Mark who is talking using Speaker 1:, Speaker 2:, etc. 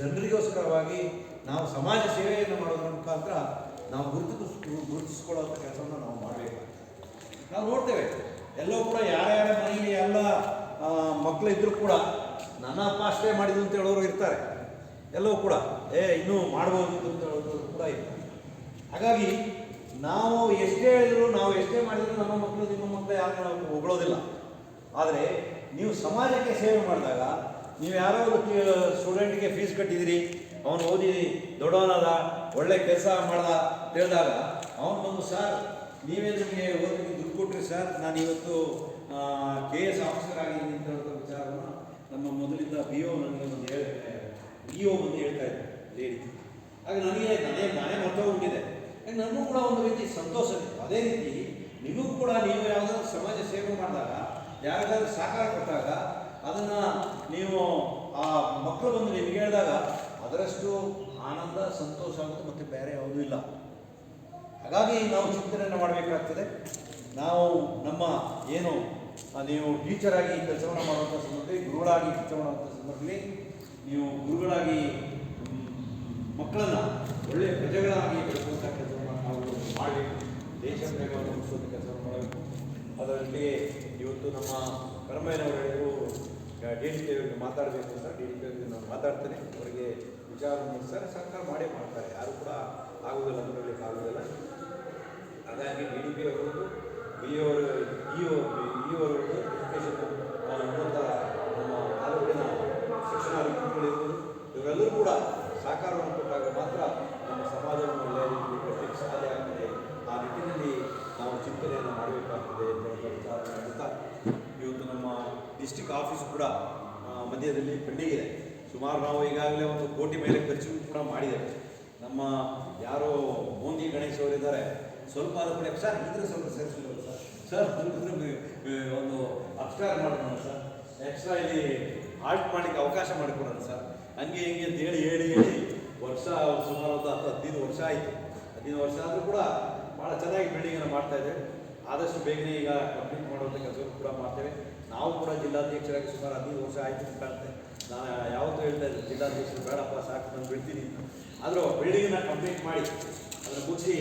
Speaker 1: ಜನರಿಗೋಸ್ಕರವಾಗಿ ನಾವು ಸಮಾಜ ಸೇವೆಯನ್ನು ಮಾಡೋದ್ರ ಮುಖಾಂತರ ನಾವು ಗುರುತಿಸ್ ಗುರುತಿಸ್ಕೊಳ್ಳೋಂಥ ಕೆಲಸವನ್ನು ನಾವು ಮಾಡಬೇಕು. ನಾವು ನೋಡ್ತೇವೆ, ಎಲ್ಲೋ ಕೂಡ ಯಾರ್ಯಾರ ಮನೆಯಲ್ಲಿ ಎಲ್ಲ ಮಕ್ಕಳು ಇದ್ದರೂ ಕೂಡ ನನ್ನ ಅಪ್ಪ ಅಷ್ಟೇ ಮಾಡಿದ್ದು ಅಂತ ಹೇಳೋರು ಇರ್ತಾರೆ. ಎಲ್ಲವೂ ಕೂಡ, ಏ, ಇನ್ನೂ ಮಾಡ್ಬೋದು ಅಂತ ಹೇಳೋರು ಕೂಡ ಇರ್ತಾರೆ ಹಾಗಾಗಿ ನಾವು ಎಷ್ಟೇ ಹೇಳಿದ್ರು, ನಾವು ಎಷ್ಟೇ ಮಾಡಿದ್ರು ನಮ್ಮ ಮಕ್ಕಳು ನಿಮ್ಮ ಮಕ್ಕಳು ಯಾರು ನಾವು ಹೊಗಳೋದಿಲ್ಲ ಆದರೆ ನೀವು ಸಮಾಜಕ್ಕೆ ಸೇವೆ ಮಾಡಿದಾಗ ನೀವು ಯಾರೋ ಒಂದು ಸ್ಟೂಡೆಂಟ್ಗೆ ಫೀಸ್ ಕಟ್ಟಿದಿರಿ ಅವನು ಓದಿ ದೊಡ್ಡವನಾದ, ಒಳ್ಳೆ ಕೆಲಸ ಮಾಡ್ದ ಅಂತ ಹೇಳಿದಾಗ, ಅವನು ಬಂದು, ಸರ್, ನೀವೇ ನನಗೆ ಓದಿ ದುಡ್ಡು ಕೊಟ್ರಿ ಸರ್, ನಾನು ಇವತ್ತು ಕೆ ಎಸ್ ಆಫೀಸರ್ ಆಗಿದ್ದೀನಿ ಅಂತ ವಿಚಾರವನ್ನು ನಮ್ಮ ಮೊದಲಿಂದ ಬಿ ಒ ನನಗೆ ಒಂದು ಹೇಳ ಬಿ ಒ ಬಂದು ಹೇಳ್ತಾ ಇದ್ದೆ ಲೇಡಿ ಆಗ ನನಗೆ ನಾನೇ ಹಾಗೆ ನನಗೂ ಕೂಡ ಒಂದು ರೀತಿ ಸಂತೋಷ ಅದೇ ರೀತಿ ನಿಮಗೂ ಕೂಡ ನೀವು ಯಾವುದಾದ್ರು ಸಮಾಜ ಸೇವೆ ಮಾಡಿದಾಗ, ಯಾರಿಗಾದ್ರೂ ಸಹಕಾರ ಕೊಟ್ಟಾಗ ಅದನ್ನು ನೀವು ಆ ಮಕ್ಕಳು ಬಂದು ನಿಮ್ಗೆ ಹೇಳಿದಾಗ ಅದರಷ್ಟು ಆನಂದ, ಸಂತೋಷ ಆಗುತ್ತೆ ಮತ್ತು ಬೇರೆ ಯಾವುದೂ ಇಲ್ಲ. ಹಾಗಾಗಿ ನಾವು ಚಿಂತನೆಯನ್ನು ಮಾಡಬೇಕಾಗ್ತದೆ. ನಾವು ನಮ್ಮ ಏನು, ನೀವು ಟೀಚರ್ ಆಗಿ ಕೆಲಸವನ್ನು ಮಾಡುವಂಥ ಸಂದರ್ಭದಲ್ಲಿ, ಗುರುಗಳಾಗಿ ಕೆಲಸ ಮಾಡುವಂಥ ಸಂದರ್ಭದಲ್ಲಿ ನೀವು ಗುರುಗಳಾಗಿ ಮಕ್ಕಳನ್ನ ಒಳ್ಳೆಯ ಪ್ರಜೆಗಳಾಗಿ ಬೆಳೆಸುವಂಥ ಕೆಲಸವನ್ನು ನಾವು ಮಾಡಿ ದೇಶ ಪ್ರೇಮವನ್ನು ಮುಗಿಸುವಂಥ ಕೆಲಸವನ್ನು ಮಾಡಬೇಕು. ಅದರಲ್ಲಿ ಇವತ್ತು ನಮ್ಮ ಕರ್ಮಯ್ಯನವರು ಡಿ ಪಿ ಅವರಿಗೆ ಮಾತಾಡಬೇಕು ಅಂತ ಡಿ ಅವರಿಗೆ ನಾನು ಮಾತಾಡ್ತೇನೆ. ಅವರಿಗೆ ವಿಚಾರ ಸರ್ ಸರ್ಕಾರ ಮಾಡೇ ಮಾಡ್ತಾರೆ. ಯಾರು ಕೂಡ ಆಗೋದಿಲ್ಲ ಅಂತ ಆಗೋದಿಲ್ಲ ಹಾಗಾಗಿ ಡಿ ಡಿ ಪಿ ಅವರದ್ದು ಬಿ ಅವರು ಇ ಒ ಇ ಅವರದ್ದು ಎಜುಕೇಷನ್ ಉನ್ನತ ನಮ್ಮ ತಾಲೂಕಿನ ಶಿಕ್ಷಣಾಧಿಕಾರಿಗಳಿರ್ಬೋದು ಇವರೆಲ್ಲರೂ ಕೂಡ ಸಹಕಾರವನ್ನು ಕೊಟ್ಟಾಗ ಮಾತ್ರ ನಮ್ಮ ಸಮಾಜವನ್ನು ಒಳ್ಳೆಯ ರೀತಿ ಕಟ್ಟಲಿಕ್ಕೆ ಸಾಧ್ಯ ಆಗ್ತದೆ ಆ ನಿಟ್ಟಿನಲ್ಲಿ ನಾವು ಚಿಂತನೆಯನ್ನು ಮಾಡಬೇಕಾಗ್ತದೆ ಅಂತ ಹೇಳುವ ವಿಚಾರವನ್ನು ಹೇಳ್ತಾ ಇವತ್ತು ನಮ್ಮ ಡಿಸ್ಟಿಕ್ ಆಫೀಸ್ ಕೂಡ ಮಧ್ಯದಲ್ಲಿ ಪೆಂಡಿಂಗ್ ಇದೆ. ಸುಮಾರು ನಾವು ಈಗಾಗಲೇ ಒಂದು ಕೋಟಿ ಮೇಲೆ ಖರ್ಚು ಕೂಡ ಮಾಡಿದ್ದೇವೆ. ನಮ್ಮ ಯಾರೋ ಮೋಂದಿ ಗಣೇಶ್ ಅವರಿದ್ದಾರೆ. ಸ್ವಲ್ಪ ಆದ ಕೂಡ. ಸರ್, ಇದ್ರೆ ಸ್ವಲ್ಪ ಸೇರಿಸಿಲ್ಲ ಸರ್. ಸರ್ ಒಂದು ಅಪ್ಸ್ಟಾರ್ ಮಾಡೋಣ ಸರ್. ಎಕ್ಸ್ಟ್ರಾ ಇಲ್ಲಿ ಆಲ್ಟ್ ಮಾಡಲಿಕ್ಕೆ ಅವಕಾಶ ಮಾಡಿಕೊಡೋಣ ಸರ್. ಹಂಗೆ ಹಿಂಗೆ ಅಂತ ಹೇಳಿ ಹೇಳಿ ಹೇಳಿ ವರ್ಷ ಸುಮಾರು ಒಂದು ಹತ್ತು ಹದಿನೈದು ವರ್ಷ ಆಯಿತು. ಹದಿನೈದು ವರ್ಷ ಆದರೂ ಕೂಡ ಭಾಳ ಚೆನ್ನಾಗಿ ಬಿಲ್ಡಿಂಗನ್ನು ಮಾಡ್ತಾ ಇದ್ದೇವೆ. ಆದಷ್ಟು ಬೇಗನೆ ಈಗ ಕಂಪ್ಲೀಟ್ ಮಾಡುವಂಥ ಕೆಲಸವನ್ನು ಕೂಡ ಮಾಡ್ತೇವೆ. ನಾವು ಕೂಡ ಜಿಲ್ಲಾಧ್ಯಕ್ಷರಾಗಿ ಸುಮಾರು ಹದಿನೈದು ವರ್ಷ ಆಯಿತು ಅಂತ ನಾನು ಯಾವತ್ತೂ ಹೇಳ್ತಾ ಇದ್ದೆ ಜಿಲ್ಲಾಧ್ಯಕ್ಷರು ಬೇಡಪ್ಪ, ಸಾಕು ನಾನು ಬಿಡ್ತೀನಿ ಆದರೂ ಬಿಲ್ಡಿಂಗನ್ನ ಕಂಪ್ಲೀಟ್ ಮಾಡಿ, ಅದನ್ನು ಮುಗಿಸಿ